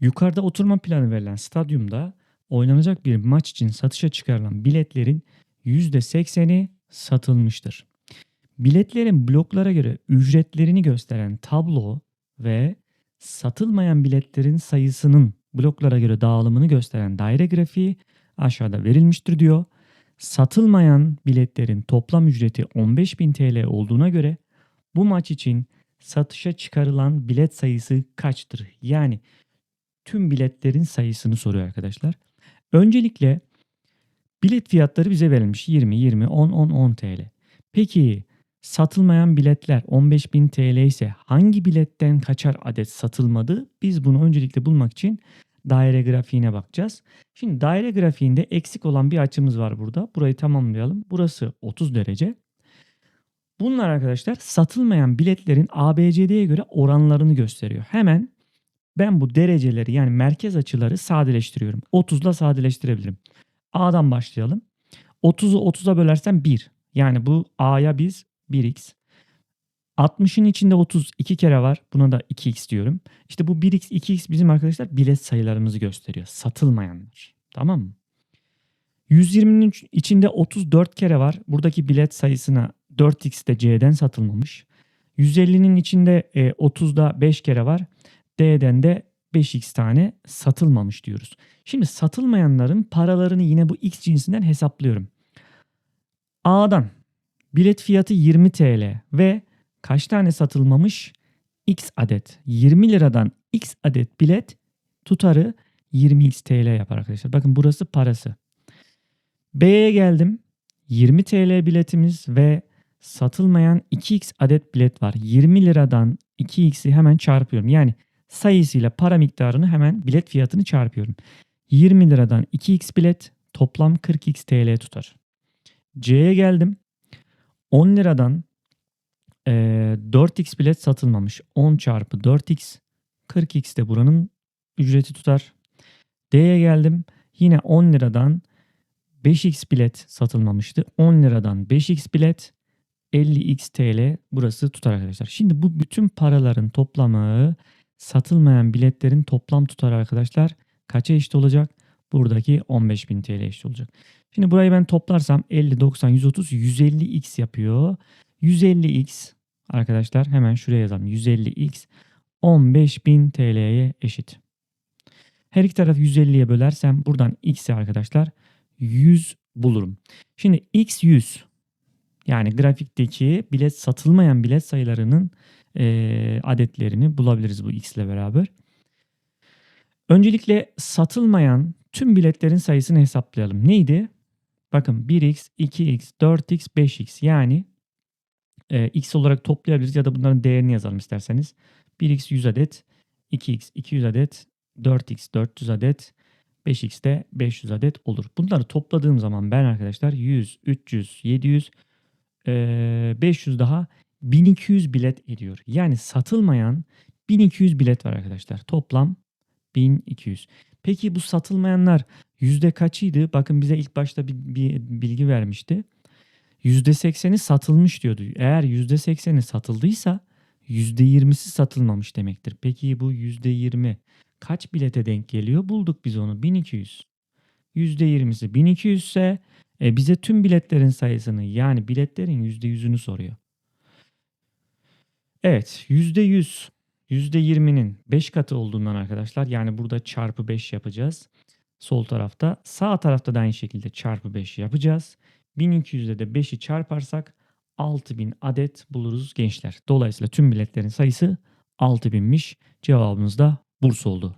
Yukarıda oturma planı verilen stadyumda oynanacak bir maç için satışa çıkarılan biletlerin %80'i satılmıştır. Biletlerin bloklara göre ücretlerini gösteren tablo ve satılmayan biletlerin sayısının bloklara göre dağılımını gösteren daire grafiği aşağıda verilmiştir diyor. Satılmayan biletlerin toplam ücreti 15.000 TL olduğuna göre bu maç için satışa çıkarılan bilet sayısı kaçtır? Yani tüm biletlerin sayısını soruyor arkadaşlar. Öncelikle bilet fiyatları bize verilmiş 20, 20, 10, 10, 10 TL. Peki satılmayan biletler 15.000 TL ise hangi biletten kaçar adet satılmadı? Biz bunu öncelikle bulmak için daire grafiğine bakacağız. Şimdi daire grafiğinde eksik olan bir açımız var burada. Burayı tamamlayalım. Burası 30 derece. Bunlar arkadaşlar satılmayan biletlerin ABCD'ye göre oranlarını gösteriyor. Hemen ben bu dereceleri yani merkez açıları sadeleştiriyorum. 30 ile sadeleştirebilirim. A'dan başlayalım. 30'u 30'a bölersem 1. Yani bu A'ya biz 1x. 60'ın içinde 30 iki kere var. Buna da 2x diyorum. İşte bu 1x 2x bizim arkadaşlar bilet sayılarımızı gösteriyor. Satılmayanlar. Tamam mı? 120'nin içinde 34 kere var. Buradaki bilet sayısına 4x de C'den satılmamış. 150'nin içinde e, 30'da 5 kere var. D'den de 5x tane satılmamış diyoruz. Şimdi satılmayanların paralarını yine bu x cinsinden hesaplıyorum. A'dan bilet fiyatı 20 TL ve kaç tane satılmamış? X adet. 20 liradan X adet bilet tutarı 20x TL yapar arkadaşlar. Bakın burası parası. B'ye geldim. 20 TL biletimiz ve satılmayan 2x adet bilet var. 20 liradan 2x'i hemen çarpıyorum. Yani sayısıyla para miktarını hemen bilet fiyatını çarpıyorum. 20 liradan 2x bilet toplam 40x TL tutar. C'ye geldim. 10 liradan e, 4x bilet satılmamış. 10 çarpı 4x 40x de buranın ücreti tutar. D'ye geldim. Yine 10 liradan 5x bilet satılmamıştı. 10 liradan 5x bilet 50x TL burası tutar arkadaşlar. Şimdi bu bütün paraların toplamı satılmayan biletlerin toplam tutarı arkadaşlar kaça eşit olacak? Buradaki 15.000 TL eşit olacak. Şimdi burayı ben toplarsam 50, 90, 130, 150x yapıyor. 150x arkadaşlar hemen şuraya yazalım. 150x 15.000 TL'ye eşit. Her iki tarafı 150'ye bölersem buradan x'i arkadaşlar 100 bulurum. Şimdi x 100 yani grafikteki bilet satılmayan bilet sayılarının e, adetlerini bulabiliriz bu x ile beraber. Öncelikle satılmayan tüm biletlerin sayısını hesaplayalım. Neydi? Bakın 1x, 2x, 4x, 5x yani e, x olarak toplayabiliriz ya da bunların değerini yazalım isterseniz. 1x 100 adet, 2x 200 adet, 4x 400 adet, 5x de 500 adet olur. Bunları topladığım zaman ben arkadaşlar 100, 300, 700, e, 500 daha 1200 bilet ediyor. Yani satılmayan 1200 bilet var arkadaşlar. Toplam 1200. Peki bu satılmayanlar yüzde kaçıydı? Bakın bize ilk başta bir, bir bilgi vermişti. Yüzde sekseni satılmış diyordu. Eğer yüzde sekseni satıldıysa yüzde yirmisi satılmamış demektir. Peki bu yüzde yirmi kaç bilete denk geliyor? Bulduk biz onu 1200. Yüzde yirmisi 1200 ise e, bize tüm biletlerin sayısını yani biletlerin yüzde yüzünü soruyor. Evet yüzde yüz %20'nin 5 katı olduğundan arkadaşlar yani burada çarpı 5 yapacağız. Sol tarafta sağ tarafta da aynı şekilde çarpı 5 yapacağız. 1200'de de 5'i çarparsak 6000 adet buluruz gençler. Dolayısıyla tüm biletlerin sayısı 6000'miş. Cevabımız da Bursa oldu.